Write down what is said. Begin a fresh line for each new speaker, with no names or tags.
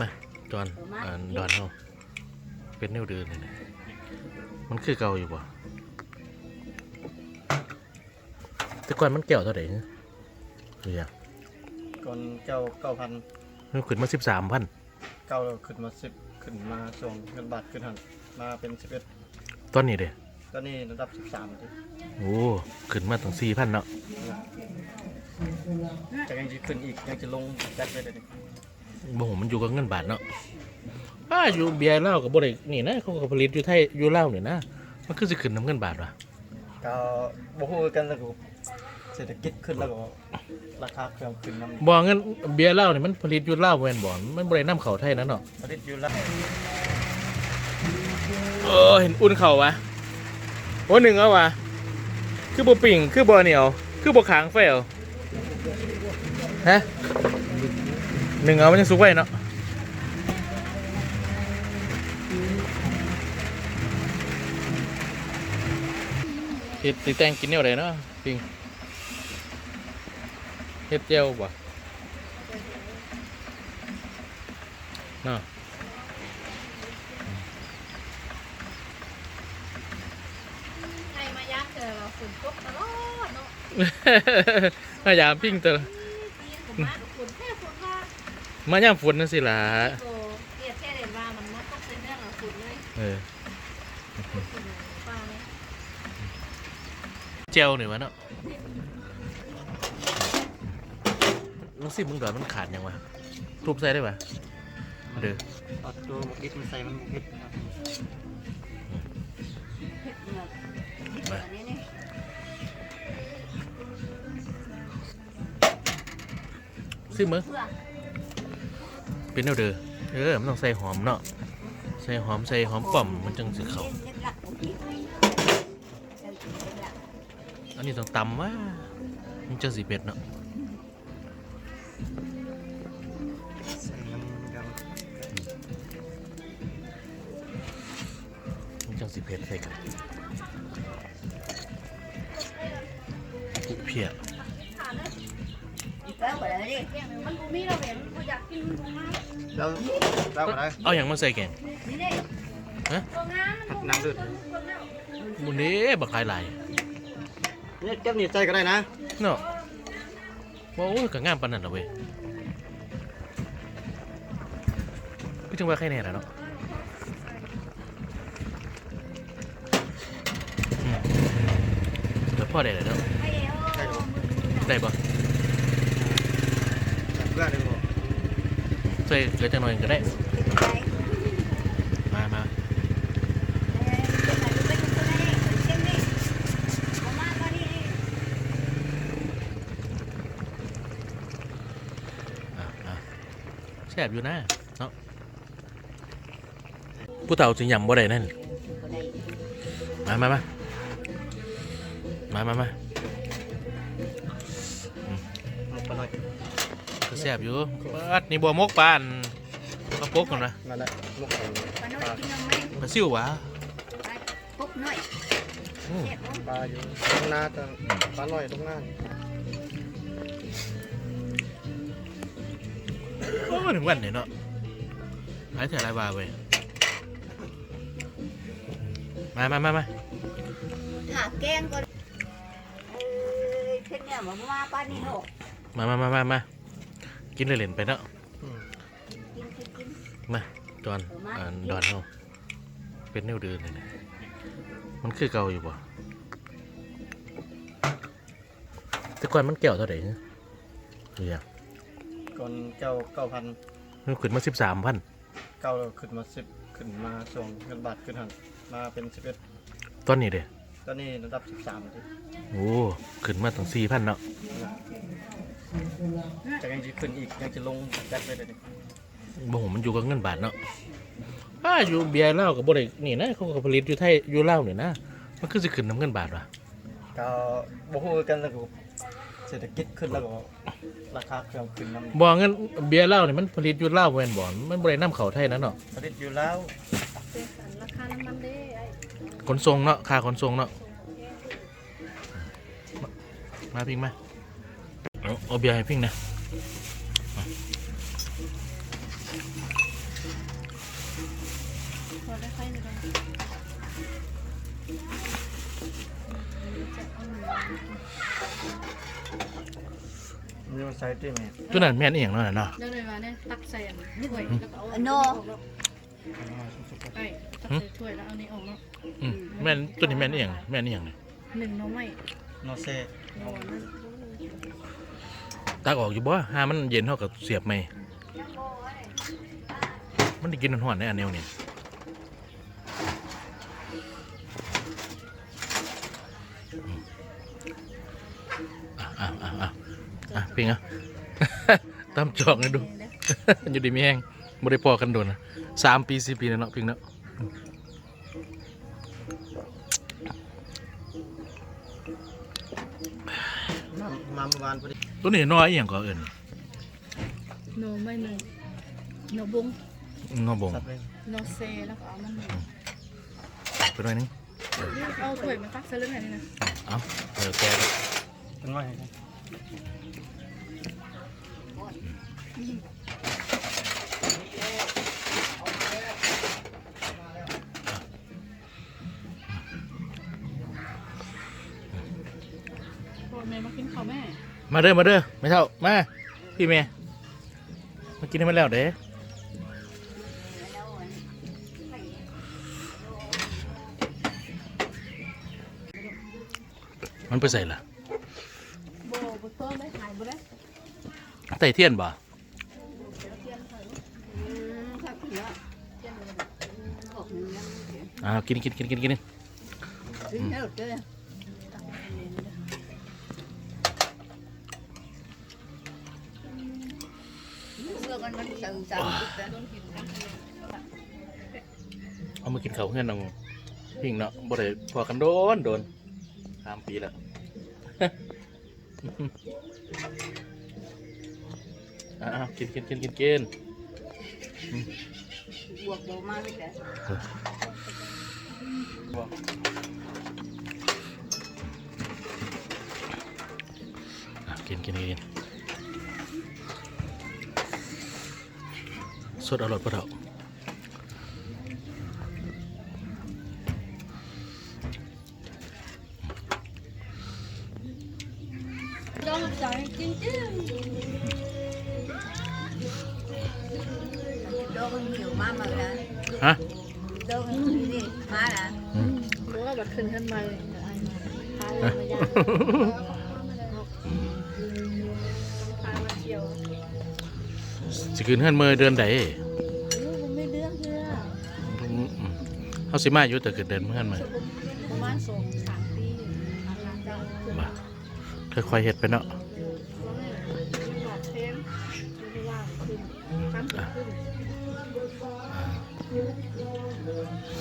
มาจอนอ่าดอนเฮาเป็นแนวเดินเลยนะมันคือเก่าอยู่บ่แต่ก่อนมันแก้วเท่าไหร่เนี่ยดูอย่าง
ก่อนเจ้าเก้าพัน
มันขึ้นมาสิบสามพัน
เก้าขึ้นมาสิบขึ้นมาส่งเงินบาทขึ้นหันมาเป็นสิบเอ็ด
ตอนนี้เด้
ตอนนี้ระดับสิบสามที่
โอ้ขึ้นมาถึงสี่พันเนาะ
แต่ยังจะขึ้นอีกยังจะลงแจ็คเลยเดี๋ยวนี้
บ่โหมันอยู่กับเงินบาทเนาะป้าอยู่เบียร์เหล้ากับบ่ได้นี่นะเขาก็ผลิตอยู่ไทยอยู่เหล้าเนี่ยนะมันคือสิขึ้นน้ำเงินบาทวะ
ก็บ่ฮู้กันแล้วก็เศรษฐกิจขึ้นแล้วก็ราคาเครื่องขึ้นน้ำ
บ่เงินเบียร์เหล้าเนี่ยมันผลิตอยู่เหล้าแม่นบ่มันบ่ได้นำเข้าไทยนะเนาะ
ผลิตอยู่แล้ว
เออเห็นอุ่นเข่าวะโอ้หนึ่งเอาวะคือบ่ปิ่งคือบ่เหนียว คือบ่ขางไฟเอาฮะ หนึ่งเอามันยังสุกไว้เนาะเฮ็ดติแต่งกินแนวใดเนาะปิ่งเฮ็ดเจียวบ่เนาะ
ใครมายักเจอเราฝนตกตลอดเนาะ
พยายามปิ้งเตอ
มา
ย่ามฝนนั่นสิล่ะ
โตเกียดแค่เด่นว่ามันมาตกเป็นเรื่องของฝนเลย
เออ
ฝนฟ้าเลย
เจลหน่อยวะเนาะมันสิมึงดอยมันขาดยังวะทุบใส่ได้ปะเด้อ
เอาตัวหมกอิดมาใส่มันหมกอิดนะครับ
เผ็ดเหมือนอันนี้นี่
ซิมึง
เพื่อ
เป็นแนวเด้อเออมันต้องใส่หอมเนาะใส่หอมใส่หอมป่อมมันจังสิเขา
อัน
นี้ต้องตำว่ามันจังสิเผ็ดเนาะมันจังสิเผ็ดใส่กันเพีย
แล้วไปเลยดิมันบูมี่เราเห็นมันอยากกินมันบูมี่
แล้วแล้วก็ได้
เอาอย่างมาใส่แกง
นี่ดิตัวงานมัน
น้ำดืด
มุนนี้บักหลายหลาย
นี่เก็บนี่ใส่ก็ได้นะ
เนาะว่าโอ้ยก็งามปานนั้นละเว้ยพี่จังว่าใครแน่ล่ะเนาะอืมแล้วพ่อได้แล้วเนาะ
ไอ้เอ๋
ได้ปะ
เพื่อนเลยบอก
ใส่เหลือจังหน่อยก็ได้มามาแซ่บอยู่นะเนาะผู้เฒ่าจึงยำบ่ได้นั่นมามามามามามา
เอาไปหน่อย
ก็แซ่บอยู่ปัดนี่บัวมกปานปลาปกกันนะ
นั่นแหละลูกของปลา
ปลาซิวหวะ
ปุ๊บหน่อย
อืม
เจ็บ
ปลาอยู่ตรงหน้าตรงปลาหน่อยตรงหน้า
โอ้ถึงวันเนี่ยเนาะหายแต่ไรบาเว้ยมามามามา
หาแกงก่อนเอ้ยเช่นเนี่ยมาว่าป้านี่โห
มามามามามา กินเล่นๆไปเนาะ
อืม
กินกินกิน
มาจอนอ่าดอนเฮาเป็นแนวเดินเลยนะมันคือเก่าอยู่บ่แต่ก่อนมันแก้วเท่าไหร่เนี่ยดูอย่าง
ก่อนเจ้าเก้าพัน
มันขึ้นมาสิบสามพัน
เก้าขึ้นมาสิบขึ้นมาส่งเงินบาทขึ้นหันมาเป็นสิบเอ็ด
ตอนนี้เด้
ตอนนี้ระดับสิบสามที่
โอ้ขึ้นมาถึงสี่พันเนาะ
แต่ยังจะขึ้นอีกยังจะลงแจ็คเลยเดี๋ยวนี้
บ่โหมันอยู่กับเงินบาทเนาะป้าอยู่เบียร์เหล้ากับบ่ได้นี่นะเขาก็ผลิตอยู่ไทยอยู่เหล้าเนี่ยนะมันคือสิขึ้นน้ำเงินบาทวะ
ก็บ่ฮู้กันแล้วก็เศรษฐกิจขึ้นแล้วก็ราคาเครื่องขึ้นน้ำ
บ่เงินเบียร์เหล้าเนี่ยมันผลิตอยู่เหล้าแม่นบ่มันบ่ได้นำเข้าไทยนะเนาะ
ผลิตอยู่แล้ว
ราคาน้ำมันเด้ไอ้
ขนส่งเนาะค่าขนส่งเนาะมาพิงมา เอาเอาเบียร์ให้พิงนะ
ได้ไฟเลย
มีมันใส่ที่แม่
ตัวนั้นแม่นอีหยังเนาะน่ะเนาะ
เดี๋ยวเลยมาเนี่ยตักใส่อันถ้วยแล้วก็เอา
อันโน
ไปตักใส่ถ้วยแล้วเอานี้ออกเนาะ
อืมแม่นตัวนี้แม่นอีหยังแม่นอีหยังนี่
หนึ่งหน้องไม้
โนเซ่
นอนนั่น
ตักออกอยู่บ่หามันเย็นเท่ากับเสียบไหมมันได้กินหอนๆได้อันแนวนี้อะอะอะอะอะพิงอะตามจอกให้ดู อยู่ดีมีแห้งบ่ได้พอกันโดนนะสามปีสี่ปีแล้วเนาะพิงเนาะ
มามาเมื่อวานพอดี
ตัวนี้น้อยอหย่างก็เอิญ
หน้องไม้หนึ่งหน้องบุ้ง
น้องบง
สับเลย
หน้องเซแล้วก็เอามันหนึ่ง
ไปหน่อยนึง
เอาถ้วยมาตักใส่เรื่องไหนนี่นะ
เอาเดี๋ยวแกะ
เป็นว่าไงครับ
มา
เด้อมาเด้อไม่เท่ามาพี่เมย์มากินให้มันแล้วเด้มันไปใส่ละ
โบโบเพิ่มได้หายบ่ได้
ไต่เทียนบ่
อืมครับเนาะบอกเนาะ
อ่ากินกินกินกิน กัน
มันสั่งสั่งต้นกินกัน
เอามากินข้าวเพื่อนน้องพิงเนาะบ่ได้พอกันโดนโดนสามปีแล้วอ่ากินกินกินกินกิน
บวกบ่มาไม่ได้
อะกินกินกิน สดอร่อยปะเถา
จ้องใจจริงจริง
โดนหิวมามาแล้ว
ฮะ
โดนนี่มาแล้ว
อืม
รู้ว่าบัดขึ้นขึ้นมาเลย
สิคืนเฮือนเมื่อเดือนใด
ลูกผมไม่เลือกเพื่อ
อืมอืมเฮาสิมาอยู่แต่คืนเดือนเมื่อเฮือนมา
ประมาณสองสามปีอาหารเจ้าคือ
บ่ค่อยๆเฮ็ดไปเนาะ